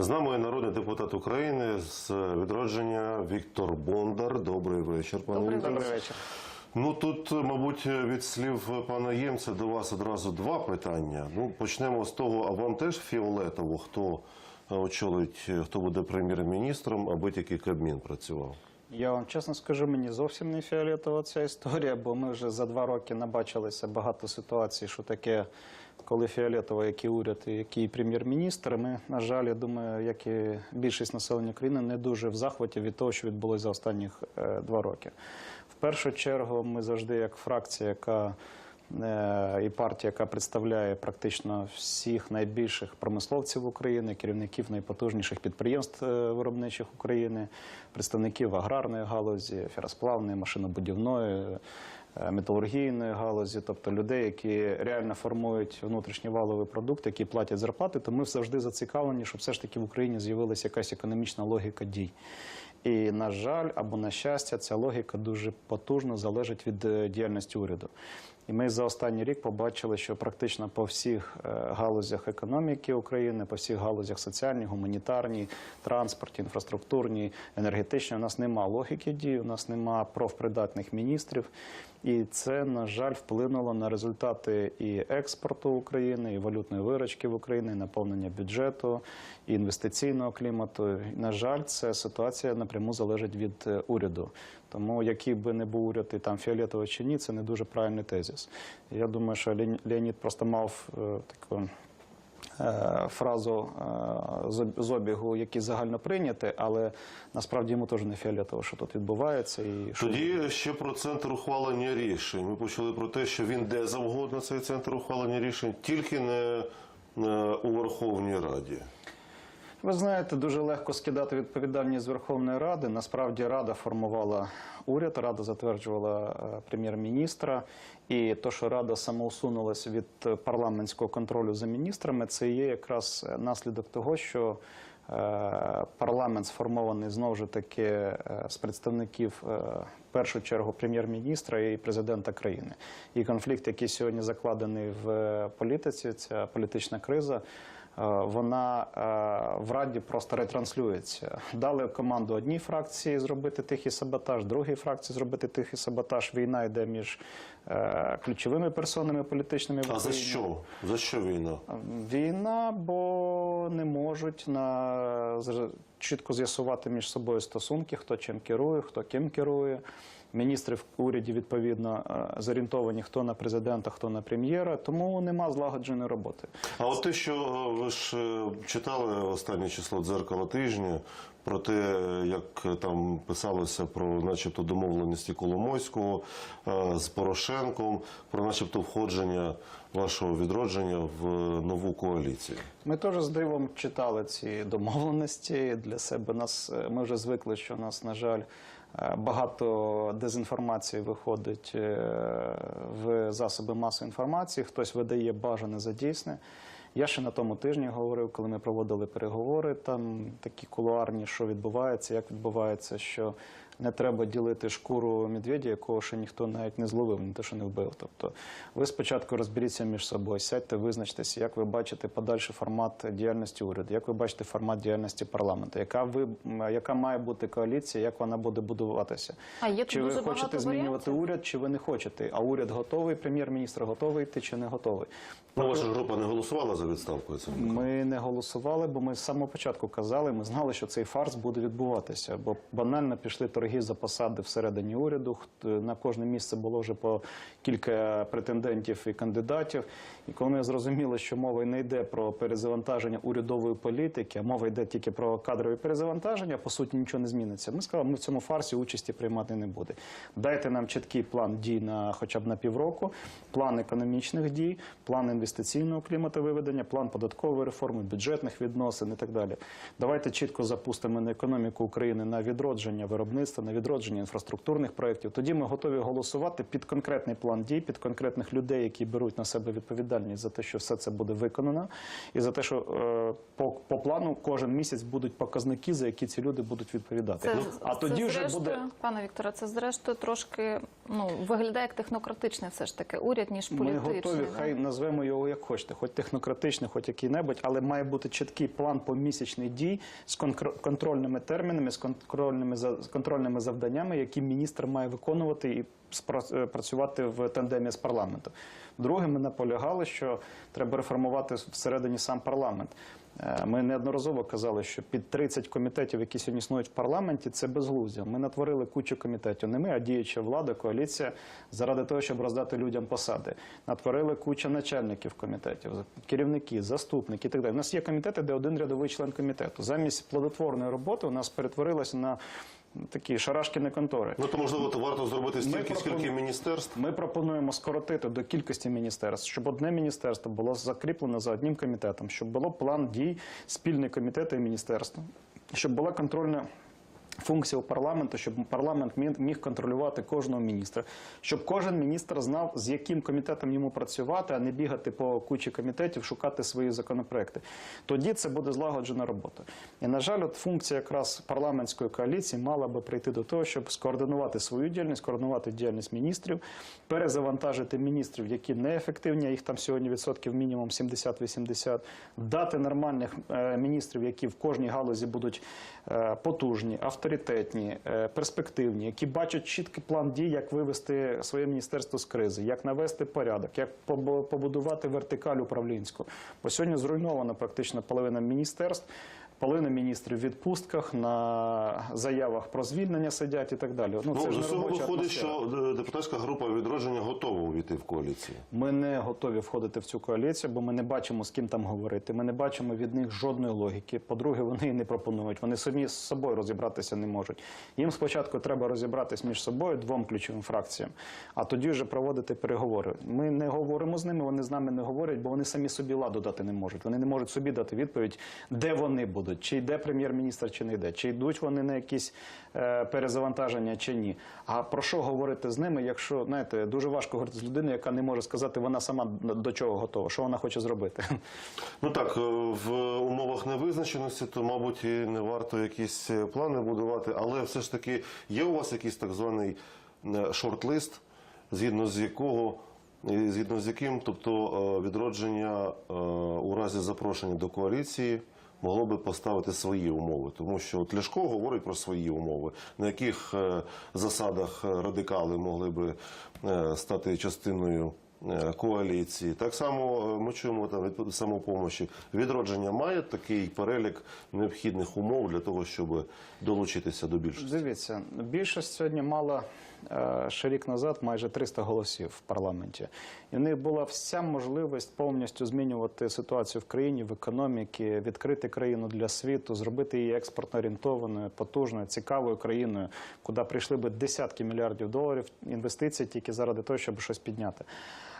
З нами народний депутат України з відродження Віктор Бондар. Добрий вечір, пане Добрий Вікторе. вечір. вечір. Ну тут, мабуть, від слів пана Ємця до вас одразу два питання. Ну почнемо з того, а вам теж фіолетово, хто е, очолить, хто буде прем'єр-міністром, аби тільки Кабмін працював. Я вам чесно скажу, мені зовсім не фіолетова ця історія, бо ми вже за два роки набачилися багато ситуацій, що таке, коли фіолетово, який уряд і який прем'єр-міністр. Ми, на жаль, я думаю, як і більшість населення країни, не дуже в захваті від того, що відбулося за останніх е, два роки. В першу чергу, ми завжди, як фракція, яка і партія, яка представляє практично всіх найбільших промисловців України, керівників найпотужніших підприємств е, виробничих України, представників аграрної галузі, феросплавної, машинобудівної, е, металургійної галузі, тобто людей, які реально формують внутрішній валовий продукт, які платять зарплати, то ми завжди зацікавлені, щоб все ж таки в Україні з'явилася якась економічна логіка дій. І, на жаль, або на щастя, ця логіка дуже потужно залежить від е, діяльності уряду. І ми за останній рік побачили, що практично по всіх е, галузях економіки України, по всіх галузях соціальній, гуманітарній, транспортній, інфраструктурній, енергетичній, у нас нема логіки дій, у нас нема профпридатних міністрів. І це, на жаль, вплинуло на результати і експорту України, і валютної виручки в Україні, і наповнення бюджету, і інвестиційного клімату. І, на жаль, ця ситуація напряму залежить від е, уряду. Тому який би не був уряд і там фіолетовий чи ні, це не дуже правильний тезис. Я думаю, що Леонід- просто мав е, таку фразу е, з- з обігу, які загально прийняті, але насправді йому теж не фіолетово, що тут відбувається. І що... Тоді ще про центр ухвалення рішень. Ми почали про те, що він де завгодно цей центр ухвалення рішень, тільки не е, у Верховній Раді. Ви знаєте, дуже легко скидати відповідальність з Верховної Ради. Насправді Рада формувала уряд, Рада затверджувала е, прем'єр-міністра. І то, що Рада самоусунулася від парламентського контролю за міністрами, це є якраз е, наслідок того, що е, парламент сформований знову ж таки з представників в першу чергу прем'єр-міністра і президента країни. І конфлікт, який сьогодні закладений в політиці, ця політична криза. Е, вона е, в Раді просто ретранслюється. Дали команду одній фракції зробити тихий саботаж, другій фракції зробити тихий саботаж. Війна йде між е, ключовими персонами політичними. А за що? За що війна? Війна, бо не можуть на чітко з'ясувати між собою стосунки, хто чим керує, хто ким керує. Міністри в уряді відповідно е, зорієнтовані хто на президента, хто на прем'єра, тому нема злагодженої роботи. А от те, що е, ви ж е, читали останнє число дзеркала тижня про те, як там писалося про, начебто, домовленості Коломойського з Порошенком, про, начебто, входження вашого відродження в нову коаліцію. Ми теж з дивом читали ці домовленості для себе. Нас ми вже звикли, що нас, на жаль, багато дезінформації виходить е, в засоби масової інформації. Хтось видає бажане за дійсне. Я ще на тому тижні говорив, коли ми проводили переговори, там такі кулуарні, що відбувається, як відбувається, що не треба ділити шкуру медведя, якого ще ніхто навіть не зловив, не те, що не вбив. Тобто ви спочатку розберіться між собою, сядьте, визначтеся, як ви бачите подальший формат діяльності уряду, як ви бачите формат діяльності парламенту, яка ви яка має бути коаліція, як вона буде будуватися. А є чи ви хочете змінювати варіантів? уряд, чи ви не хочете? А уряд готовий, прем'єр-міністр готовий йти чи не готовий? Ну, ваша група не голосувала за відставку? Ми не голосували, бо ми з самого початку казали, ми знали, що цей фарс буде відбуватися. Бо банально пішли торги за посади всередині уряду. На кожне місце було вже по кілька претендентів і кандидатів. І коли ми зрозуміли, що мова не йде про перезавантаження урядової політики, а мова йде тільки про кадрові перезавантаження, по суті нічого не зміниться. Ми сказали, ми в цьому фарсі участі приймати не буде. Дайте нам чіткий план дій на хоча б на півроку, план економічних дій, план інвестиційного клімату виведення, план податкової реформи, бюджетних відносин і так далі. Давайте чітко запустимо на економіку України на відродження виробництва, на відродження інфраструктурних проєктів. Тоді ми готові голосувати під конкретний план дій, під конкретних людей, які беруть на себе відповідальність за те, що все це буде виконано, і за те, що е, по, по плану кожен місяць будуть показники, за які ці люди будуть відповідати. Це, Ну, а це тоді вже буде. пане Вікторе, це зрештою трошки ну виглядає як технократичний все ж таки уряд, ніж Ми політичний. готові, да? хай назвемо його як хочете, хоч технократичний. хоч який-небудь, але має бути чіткий план помісячний дій з контрольними термінами, з контрольними за- з контрольними завданнями, які міністр має виконувати і е, працювати в тандемі з парламентом. Друге, ми наполягали, що треба реформувати всередині сам парламент. Е, Ми неодноразово казали, що під 30 комітетів, які сьогодні існують в парламенті, це безглуздя. Ми натворили кучу комітетів. Не ми, а діюча влада, коаліція, заради того, щоб роздати людям посади. Натворили кучу начальників комітетів, керівники, заступники і так далі. У нас є комітети, де один рядовий член комітету. Замість плодотворної роботи у нас перетворилося на такі шарашкіні контори. Ну то можливо то варто зробити стільки, пропон- скільки міністерств. Ми пропонуємо скоротити до кількості міністерств, щоб одне міністерство було закріплено за одним комітетом, щоб було план дій спільний комітету і міністерства, щоб була контрольна. Функція у парламенту, щоб парламент міг- контролювати кожного міністра, щоб кожен міністр знав, з яким комітетом йому працювати, а не бігати по кучі комітетів, шукати свої законопроекти. Тоді це буде злагоджена робота. І на жаль, от функція якраз парламентської коаліції мала би прийти до того, щоб скоординувати свою діяльність, координувати діяльність міністрів, перезавантажити міністрів, які неефективні, а їх там сьогодні відсотків мінімум 70-80, дати нормальних е, міністрів, які в кожній галузі будуть е, потужні, авторитетні, е, перспективні, які бачать чіткий план дій, як вивести своє міністерство з кризи, як навести порядок, як побу- побудувати вертикаль управлінську. Бо сьогодні зруйнована практично половина міністерств. Половина міністрів в відпустках на заявах про звільнення сидять і так далі. Ну, Ну, це ж з цього виходить, атмосфера. що е, депутатська група відродження готова увійти в коаліцію. Ми не готові входити в цю коаліцію, бо ми не бачимо з ким там говорити. Ми не бачимо від них жодної логіки. По-друге, вони і не пропонують. Вони самі з собою розібратися не можуть. Їм спочатку треба розібратися між собою двом ключовим фракціям, а тоді вже проводити переговори. Ми не говоримо з ними, вони з нами не говорять, бо вони самі собі ладу дати не можуть. Вони не можуть собі дати відповідь, де вони будуть, чи йде прем'єр-міністр, чи не йде, чи йдуть вони на якісь е, перезавантаження, чи ні. А про що говорити з ними, якщо знаєте, дуже важко говорити з людиною, яка не може сказати, вона сама до чого готова, що вона хоче зробити. Ну так, е, в умовах невизначеності, то, мабуть, і не варто якісь е, плани будувати, але все ж таки є у вас якийсь так званий е, шорт-лист, згідно з якого. Згідно з яким, тобто відродження у разі запрошення до коаліції могло би поставити свої умови, тому що от Ляшко говорить про свої умови, на яких е, засадах е, радикали могли би е, стати частиною коаліції. Так само е, ми чуємо там від самопомощі. Відродження має такий перелік необхідних умов для того, щоб долучитися до більшості. Дивіться, більшість сьогодні мала е, ще рік назад майже 300 голосів в парламенті. І в них була вся можливість повністю змінювати ситуацію в країні, в економіці, відкрити країну для світу, зробити її експортно орієнтованою, потужною, цікавою країною, куди прийшли би десятки мільярдів доларів інвестицій тільки заради того, щоб щось підняти.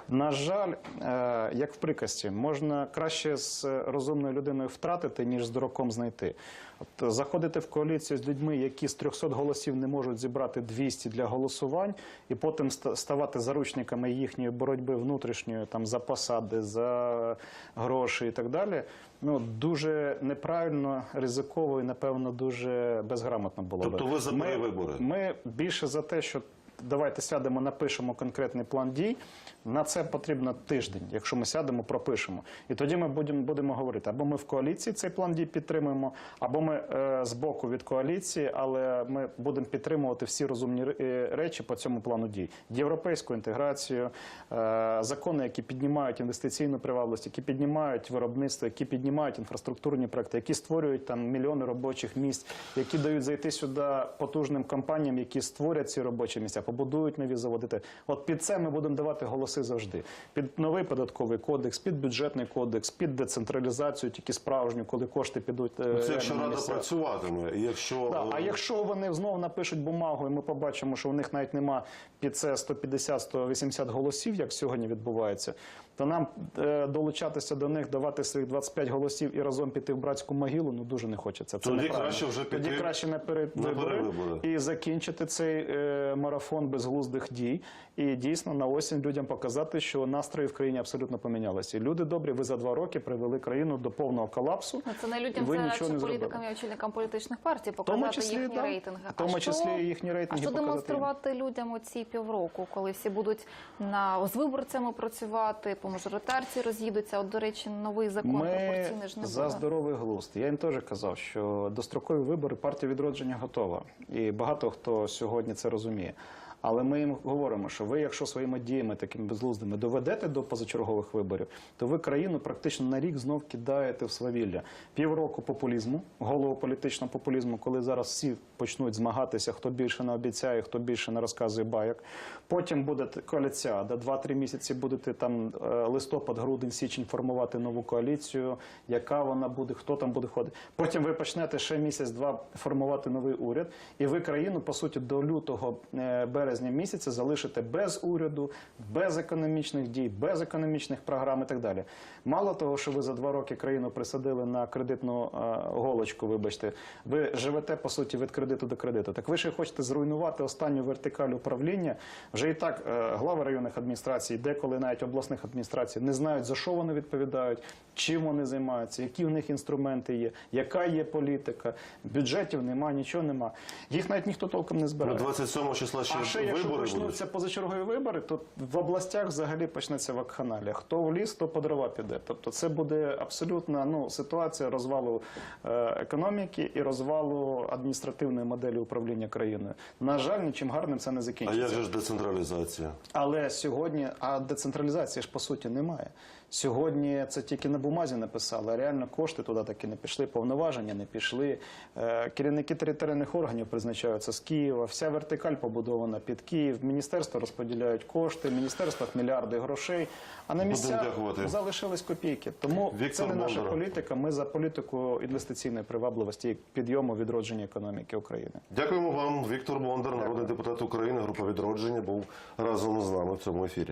На жаль, е, як в приказці, можна краще з розумною людиною втратити, ніж з дураком знайти. От заходити в коаліцію з людьми, які з 300 голосів не можуть зібрати 200 для голосувань, і потім ста- ставати заручниками їхньої боротьби внутрішньої там за посади, за гроші і так далі. Ну дуже неправильно, ризиково і напевно дуже безграмотно було би. Тобто ви за Ми- ми більше за те, що давайте сядемо, напишемо конкретний план дій. На це потрібно тиждень, якщо ми сядемо, пропишемо. І тоді ми будемо, будемо говорити, або ми в коаліції цей план дій підтримуємо, або ми е, з боку від коаліції, але ми будемо підтримувати всі розумні е, речі по цьому плану дій. Європейську інтеграцію, е, закони, які піднімають інвестиційну привабливість, які піднімають виробництво, які піднімають інфраструктурні проекти, які створюють там мільйони робочих місць, які дають зайти сюди потужним компаніям, які створять ці робочі місця, побудують нові заводи. От під це ми будемо давати голоси завжди. Під новий податковий кодекс, під бюджетний кодекс, під децентралізацію, тільки справжню, коли кошти підуть. е, Це реально якщо рада працюватиме, якщо Да, а е, якщо вони знову напишуть бумагу, і ми побачимо, що у них навіть нема під це 150-180 голосів, як сьогодні відбувається, то нам е, долучатися до них, давати своїх 25 голосів і разом піти в братську могилу, ну дуже не хочеться. Це Тоді краще вже піти Тоді краще на перевибори перевибори. і закінчити цей е, марафон фон безглуздих дій. І дійсно на осінь людям показати, що настрої в країні абсолютно помінялися. І люди добрі, ви за два роки привели країну до повного колапсу. Ну, це не людям, ви це радше не політикам і очільникам політичних партій показати числі, їхні да. рейтинги. В тому а числі і їхні рейтинги А що показати їм. демонструвати людям оці півроку, коли всі будуть на з виборцями працювати, по мажоритарці роз'їдуться? От, до речі, новий закон Ми пропорційний ж не за буде. здоровий глузд. Я їм теж казав, що дострокові вибори партія відродження готова. І багато хто сьогодні це розуміє. Але ми їм говоримо, що ви, якщо своїми діями такими безглуздими доведете до позачергових виборів, то ви країну практично на рік знов кидаєте в свавілля. Півроку популізму, голову політичного популізму, коли зараз всі почнуть змагатися, хто більше не обіцяє, хто більше не розказує байок. Потім буде коаліція, де 2-3 місяці будете там е, листопад, грудень, січень формувати нову коаліцію, яка вона буде, хто там буде ходити. Потім ви почнете ще місяць-два формувати новий уряд, і ви країну, по суті, до лютого е, березня місяця залишите без уряду, без економічних дій, без економічних програм і так далі. Мало того, що ви за два роки країну присадили на кредитну е, голочку, вибачте, ви живете по суті від кредиту до кредиту. Так ви ще хочете зруйнувати останню вертикаль управління. Вже і так е, глави районних адміністрацій, деколи навіть обласних адміністрацій, не знають за що вони відповідають, чим вони займаються, які в них інструменти є, яка є політика. Бюджетів немає, нічого немає. Їх навіть ніхто толком не Ну, збирає. 27 числа ще А ще якщо вибори будуть. почнуться позачергові вибори, то в областях взагалі почнеться вакханалія. Хто в ліс, то по дрова піде. Тобто це буде абсолютна ну, ситуація розвалу е, економіки і розвалу адміністративної моделі управління країною. На жаль, нічим гарним це не закінчиться. А як же ж децентралізація? Але сьогодні, а децентралізації ж по суті немає. Сьогодні це тільки на бумазі написали, а реально кошти туди таки не пішли, повноваження не пішли. Е, Керівники територіальних органів призначаються з Києва. Вся вертикаль побудована під Київ. Міністерства розподіляють кошти, в міністерствах мільярди грошей. А на місцях залишились копійки. Тому Віктор це не наша Бондар. політика. Ми за політику інвестиційної привабливості і підйому відродження економіки України. Дякуємо вам. Віктор Бондар, народний депутат України, група відродження, був разом з нами в цьому ефірі.